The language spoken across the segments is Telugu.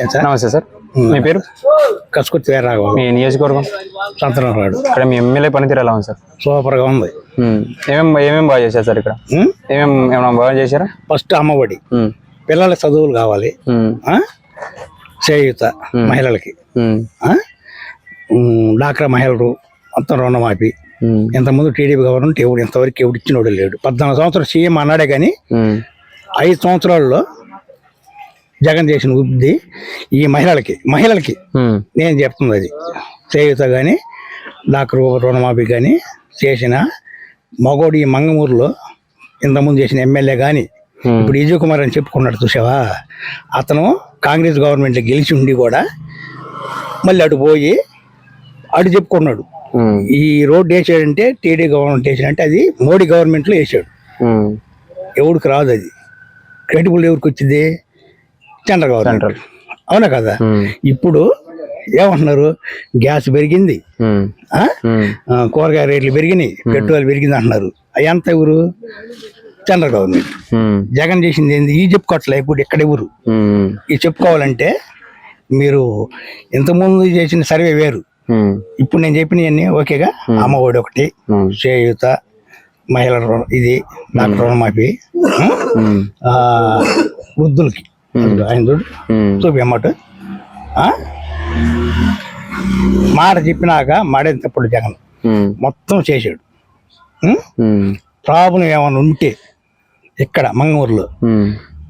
నమస్తే సార్. మీ పేరు? కసుకుర్తి వీరరాఘవ. మీ నియోజకవర్గం? సంతనరాడు ఇక్కడ మీ ఎమ్మెల్యే పనితీరు ఎలా ఉంది సార్? సూపర్గా ఉంది. ఉమ్. ఏమేం ఏమేం బాగా చేశారు సార్ ఇక్కడ? ఉం? ఏమేం ఏమైనా బాగా చేశారా? ఫస్ట్ అమ్మఒడి. ఉమ్. పిల్లల చదువులు కావాలి? చేయూత మహిళలకి. డాక్రా మహిళలు మొత్తం రుణమాఫీ. ఇంతకుముందు టీడీపీ గవర్నమెంట్ ఎవడు ఇంతవరకు ఎవడు ఇచ్చినోడు లేడు. పద్నాలుగు సంవత్సరాలు సీఎం అన్నాడే కానీ. ఐదు సంవత్సరాల్లో జగన్ చేసిన వృద్ధి ఈ మహిళలకి మహిళలకి. నేను చెప్తుంది అది చేయూత కానీ డాక్టర్ రుణమాఫీ కానీ చేసిన మగోడు ఈ మంగమూరులో ఇంతకుముందు చేసిన ఎమ్మెల్యే కానీ. ఇప్పుడు విజయ్ కుమార్ అని చెప్పుకున్నాడు చూసావా అతను కాంగ్రెస్ గవర్నమెంట్ గెలిచి ఉండి కూడా మళ్ళీ అటు పోయి అటు చెప్పుకున్నాడు. ఈ రోడ్డు వేసాడంటే టీడీ గవర్నమెంట్ వేసాడంటే అది మోడీ గవర్నమెంట్లో వేసాడు ఉమ్. ఎవరికి రాదు అది క్రెడిబుల్ ఎవరికి వచ్చింది సెంట్రల్ గవర్నమెంట్ అవునా కదా? ఉమ్. ఇప్పుడు ఏమంటున్నారు? గ్యాస్ పెరిగింది? ఉమ్. ఆ, కూరగాయ రేట్లు పెరిగినాయి. పెట్రోల్ పెరిగింది అంటున్నారు. ఎంత ఎవరు సెంట్రల్ గవర్నమెంట్. జగన్ చేసింది ఏంది? ఈ చెప్పుకోవట్లే ఇప్పుడు ఎక్కడ ఎవరు. ఇది చెప్పుకోవాలంటే మీరు ఇంతకుముందు చేసిన సర్వే వేరు. ఇప్పుడు నేను చెప్పినవన్నీ ఓకేగా? అమ్మ ఒడి ఒకటి. చేయూత మహిళల రుణం ఇది డాక్టర్ రుణమాఫీ. వృద్ధులకి. ఆయన చూడు ఉమ్. చూపి అమ్మట ఆ? మాట చెప్పినాక మాడేది తప్పుడు జగన్. మొత్తం? ఉమ్. ప్రాబ్లం ఏమైనా ఉంటే ఇక్కడ మంగళూరులో ఉమ్.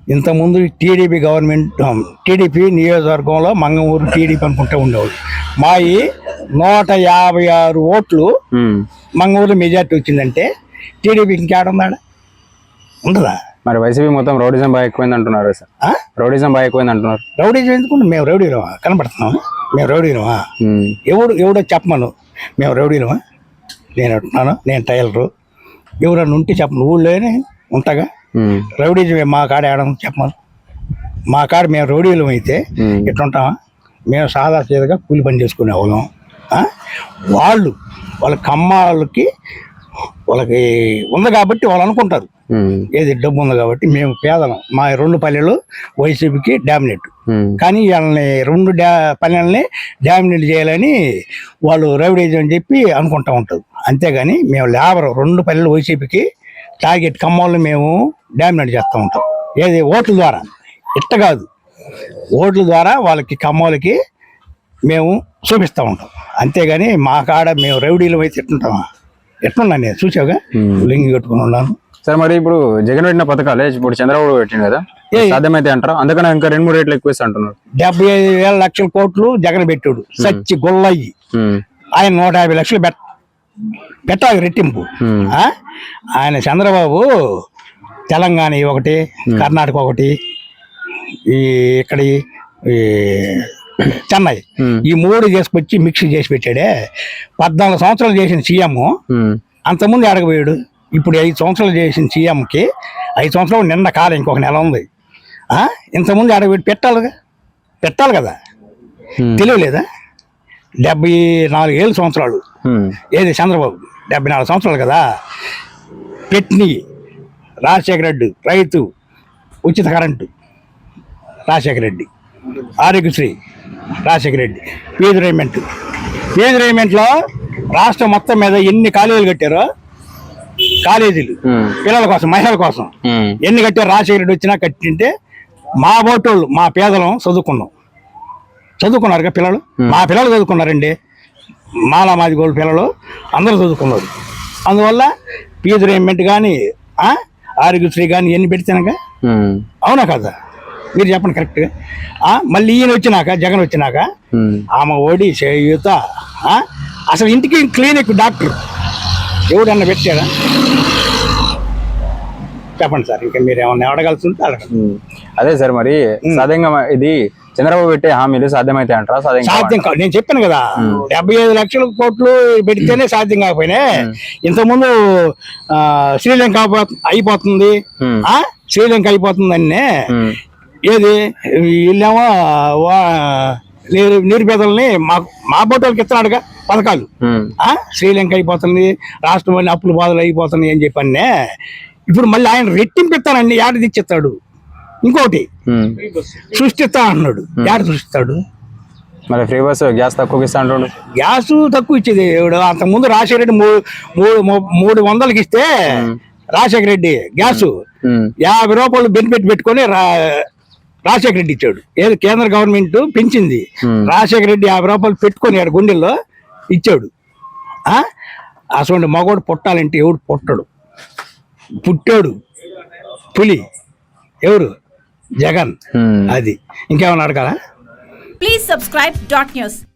ఇంతకుముందు టీడీపీ గవర్నమెంట్ టీడీపీ నియోజకవర్గంలో మంగళూరు టీడీపీ అనుకుంటూ ఉండేవాళ్ళు మాయి నూట యాభై ఆరు ఓట్లు ఉమ్. మంగళూరు మెజార్టీ వచ్చిందంటే టీడీపీ ఇంకేడుందా ఉండదా మరి వైసీపీ మొత్తం రౌడిజం బాగా ఎక్కువైంది అంటున్నారు సార్? రౌడిజం బాగా ఎక్కువైంది అంటున్నారు. రౌడీ ఎందుకుంటే మేము రౌడీలమా? కనపడుతున్నామా మేము రౌడీలమా. ఎవడు ఎవడో చెప్పమను. మేము రౌడీలమా? నేను అంటున్నాను నేను టైలరు. ఎవరన్నా ఉంటే చెప్పను ఊళ్ళోనే ఉంటాగా. రౌడీజం మా కాడ ఆడడం చెప్పమను. మా కాడ మేము రౌడీలం అయితే. ఎట్లుంటామా? మేము సాదా సీదగా కూలి పని చేసుకునే వాళ్ళం? వాళ్ళు వాళ్ళ కమ్మాళ్ళకి వాళ్ళకి ఉంది కాబట్టి వాళ్ళు అనుకుంటారు. ఏది డబ్బు ఉంది కాబట్టి మేము పేదలం. మా రెండు పల్లెలు వైసీపీకి డామినేట్. కానీ వాళ్ళని రెండు డా పల్లెల్ని డామినేట్ చేయాలని వాళ్ళు రౌడీజం అని చెప్పి అనుకుంటా ఉంటారు. అంతేగాని మేము లేబర్ రెండు పల్లెలు వైసీపీకి టార్గెట్ కమ్మోళ్ళని మేము డామినేట్ చేస్తూ ఉంటాం. ఏది ఓట్ల ద్వారా? ఇట్ట కాదు. ఓట్ల ద్వారా వాళ్ళకి కమ్మోళ్ళకి మేము చూపిస్తూ ఉంటాం. అంతేగాని మా కాడ మేము రౌడీలు అయితే ఎట్టుంటామా ఎట్లున్నా నేను చూసావుగా. లింగి కట్టుకుని ఉన్నాను. సార్ మరి ఇప్పుడు జగన్ పెట్టిన పథకాలే ఇప్పుడు చంద్రబాబు పెట్టింది కదా. సాధ్యమైతే అంటారా? అందుకని ఇంకా రెండు మూడు రేట్లు ఎక్కువ ఇస్తా అంటున్నారు. డెబ్బై ఐదు వేల లక్షల కోట్లు జగన్ పెట్టాడు. సచ్చి గొల్లయ్యి. ఆయన నూట యాభై లక్షలు పెట్ పెట్టాలి రెట్టింపు? ఆయన చంద్రబాబు తెలంగాణ ఒకటి కర్ణాటక ఒకటి ఈ ఇక్కడ చెన్నై. ఈ మూడు చేసుకొచ్చి మిక్స్ చేసి పెట్టాడే. పద్నాలుగు సంవత్సరాలు చేసిన సీఎం. అంతకుముందు ఎడగపోయాడు ఇప్పుడు ఐదు సంవత్సరాలు చేసిన సీఎంకి ఐదు సంవత్సరాలు నిన్న కాలం ఇంకొక నెల ఉంది? ఇంతకుముందు ఎడగబెట్టి పెట్టాలిగా? పెట్టాలి కదా. తెలియలేదా? డెబ్బై నాలుగు ఏళ్ళు సంవత్సరాలు. ఏది చంద్రబాబు? డెబ్బై నాలుగు సంవత్సరాలు కదా. పెట్ని రాజశేఖర రెడ్డి రైతు ఉచిత కరెంటు రాజశేఖర రెడ్డి. ఆరోగ్యశ్రీ రాజశేఖర రెడ్డి. ఫీజు రేమెంట్ ఫీజు రేమెంట్లో రాష్ట్రం మొత్తం మీద ఎన్ని కాలేజీలు కట్టారో కాలేజీలు. పిల్లల కోసం మహిళల కోసం. ఎన్ని కట్టారు రాజశేఖర రెడ్డి వచ్చినా కట్టింటే మా బోటోళ్ళు మా పేదలం చదువుకున్నాం. చదువుకున్నారుగా పిల్లలు? మా పిల్లలు చదువుకున్నారండి. మాలా మాది గోల్డ్ పిల్లలు అందరూ చదువుకున్నారు. అందువల్ల ఫీజు రేమెంట్ కానీ ఆరోగ్యశ్రీ కానీ ఎన్ని పెడితేనగా ఉమ్. అవునా కదా? మీరు చెప్పండి కరెక్ట్గా ఆ, మళ్ళీ ఈయన వచ్చినాక జగన్ వచ్చినాక. ఆమె ఓడి చేయూత ఆ, అసలు ఇంటికి క్లినిక్ డాక్టర్. ఎవడన్నా పెట్టాడా? చెప్పండి సార్ ఇంకా మీరు ఏమన్నా అడగాల్సి ఉంటే అడగండి. అదే సార్ మరి సాధ్యంగా ఇది చంద్రబాబు పెట్టే హామీలు సాధ్యమైతే అంటారా? సాధ్యం కాదు. నేను చెప్పాను కదా డెబ్బై ఐదు లక్షల కోట్లు పెడితేనే సాధ్యం కాకపోయినా ఇంతకుముందు శ్రీలంక అయిపో- అయిపోతుంది. శ్రీలంక అయిపోతుందని ఉమ్. ఏది? వీళ్ళేమో నీరు నిరుపేదల్ని మా మా బోటోళ్ళకి ఇస్తున్నాడుగా పథకాలు. శ్రీలంక అయిపోతుంది రాష్ట్రం అన్ని అప్పులు బాధలు అయిపోతున్నాయి అని చెప్పనే ఇప్పుడు మళ్ళీ ఆయన రెట్టింపు ఇస్తానండి ఏడ తెచ్చిస్తాడు. ఇంకోటి. సృష్టిస్తా అన్నాడు. యాడ సృష్టిస్తాడు మరి ఫ్రీ బస్ గ్యాస్ తక్కువకి ఇస్తా అంటుండు గ్యాస్ తక్కువ ఇచ్చేది అంతకుముందు రాజశేఖర రెడ్డి మూడు మూడు వందలకి ఇస్తే రాజశేఖర రెడ్డి గ్యాస్. యాభై రూపాయలు బెనిఫిట్ పెట్టుకొని రా- రాజశేఖర రెడ్డి ఇచ్చాడు. ఏది కేంద్ర గవర్నమెంట్ పెంచింది. రాజశేఖర రెడ్డి యాభై రూపాయలు పెట్టుకొని ఆడ గుండెల్లో ఇచ్చాడు. ఆ? అసలు మగోడు పుట్టాలంటే ఎవడు పుట్టడు. పుట్టాడు పులి. ఎవరు? జగన్. అది. ఇంకేమన్నా అడగాలా? Please subscribe dot news.